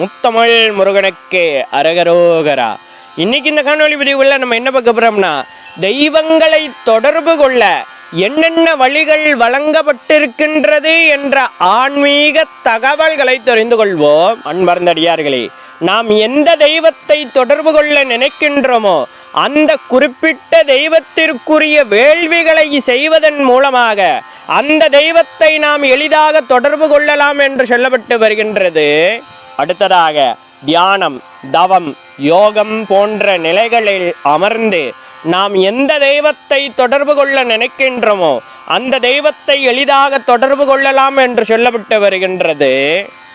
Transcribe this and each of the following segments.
முத்தமிழ் முருகனுக்கு அரகரோகரா. இன்னைக்கு இந்த காணொலி பதிவுகளில் நம்ம என்ன பார்க்க போறோம்னா தெய்வங்களை தொடர்பு கொள்ள என்னென்ன வழிகள் வழங்கப்பட்டிருக்கின்றது என்ற ஆன்மீக தகவல்களை தெரிந்து கொள்வோம். அன்பர்ந்தடியார்களே நாம் எந்த தெய்வத்தை தொடர்பு கொள்ள நினைக்கின்றோமோ அந்த குறிப்பிட்ட தெய்வத்திற்குரிய வேள்விகளை செய்வதன் மூலமாக அந்த தெய்வத்தை நாம் எளிதாக தொடர்பு கொள்ளலாம் என்று சொல்லப்பட்டு வருகின்றது. அடுத்ததாக தியானம் தவம் யோகம் போன்ற நிலைகளில் அமர்ந்து நாம் எந்த தெய்வத்தை தொடர்பு கொள்ள நினைக்கின்றோமோ அந்த தெய்வத்தை எளிதாக தொடர்பு கொள்ளலாம் என்று சொல்லப்பட்டு வருகின்றது.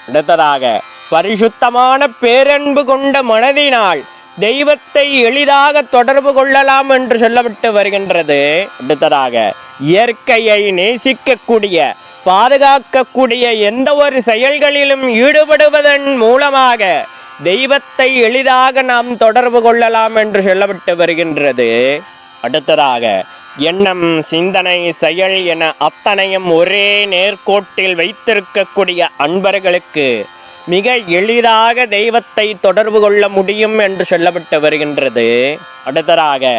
அடுத்ததாக பரிசுத்தமான பேரன்பு கொண்ட மனதினால் தெய்வத்தை எளிதாக தொடர்பு கொள்ளலாம் என்று சொல்லப்பட்டு வருகின்றது. அடுத்ததாக இயற்கையை நேசிக்கக்கூடிய பாதுகாக்கக்கூடிய எந்த ஒரு செயல்களிலும் ஈடுபடுவதன் மூலமாக தெய்வத்தை எளிதாக நாம் தொடர்பு கொள்ளலாம் என்று சொல்லப்பட்டு வருகின்றது. அடுத்ததாக எண்ணம் சிந்தனை செயல் என அத்தனையும் ஒரே நேர்கோட்டில் வைத்திருக்கக்கூடிய அன்பர்களுக்கு மிக எளிதாக தெய்வத்தை தொடர்பு கொள்ள முடியும் என்று சொல்லப்பட்டு வருகின்றது. அடுத்ததாக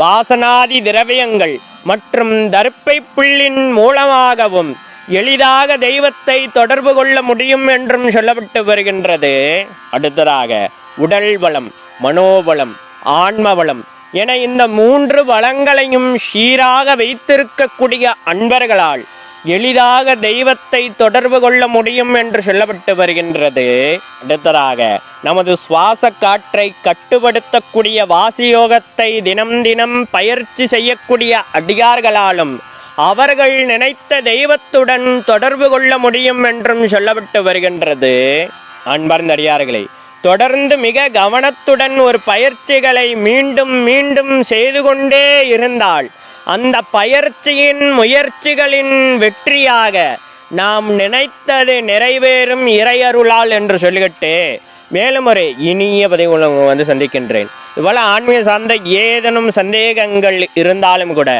வாசனாதி திரவியங்கள் மற்றும் தர்ப்பை புள்ளின் மூலமாகவும் எளிதாக தெய்வத்தை தொடர்பு கொள்ள முடியும் என்றும் சொல்லப்பட்டு வருகின்றது. அடுத்ததாக உடல் வளம் மனோபலம் ஆன்ம வளம் என இந்த மூன்று வளங்களையும் சீராக வைத்திருக்கக்கூடிய அன்பர்களால் எளிதாக தெய்வத்தை தொடர்பு கொள்ள முடியும் என்று சொல்லப்பட்டு வருகின்றது. அடுத்ததாக நமது சுவாச காற்றை கட்டுப்படுத்தக்கூடிய வாசியோகத்தை தினம் தினம் பயிற்சி செய்யக்கூடிய அடியார்களாலும் அவர்கள் நினைத்த தெய்வத்துடன் தொடர்பு கொள்ள முடியும் என்றும் சொல்லப்பட்டு வருகின்றது. அன்பர்ந்தடியார்களே தொடர்ந்து மிக கவனத்துடன் ஒரு பயிற்சிகளை மீண்டும் மீண்டும் செய்து கொண்டே இருந்தால் அந்த பயிற்சியின் முயற்சிகளின் வெற்றியாக நாம் நினைத்தது நிறைவேறும் இறையருளால் என்று சொல்லிக்கிட்டு மேலும் ஒரு இனிய பதிவு வந்து சந்திக்கின்றேன். இவ்வளோ ஆன்மீக சார்ந்த ஏதேனும் சந்தேகங்கள் இருந்தாலும் கூட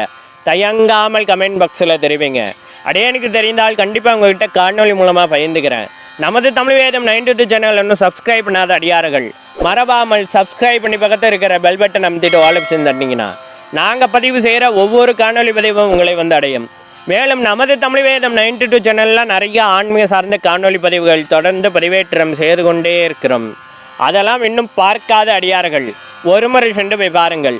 தயங்காமல் கமெண்ட் பாக்ஸில் தெரிவிங்க. அடே எனக்கு தெரிந்தால் கண்டிப்பாக உங்ககிட்ட காணொளி மூலமாக பகிர்ந்துக்கிறேன். நமது தமிழ் வேதம் நைன்டி டூ சேனல் இன்னும் சப்ஸ்கிரைப் பண்ணாத அடியார்கள் மறவாமல் சப்ஸ்கிரைப் பண்ணி பக்கத்தில் இருக்கிற பெல் பட்டன் அமுத்திட்டு ஆல் ஆப்ஷன் தட்டிங்கன்னா நாங்கள் பதிவு செய்கிற ஒவ்வொரு காணொளி பதிவும் உங்களை வந்து அடையும். மேலும் நமது தமிழ் வேதம் நைன்டி டூ சேனலில் நிறைய ஆன்மீக சார்ந்த காணொலி பதிவுகள் தொடர்ந்து பதிவேற்றம் செய்து கொண்டே இருக்கிறோம். அதெல்லாம் இன்னும் பார்க்காத அடியார்கள் ஒரு முறை சென்று போய் பாருங்கள்.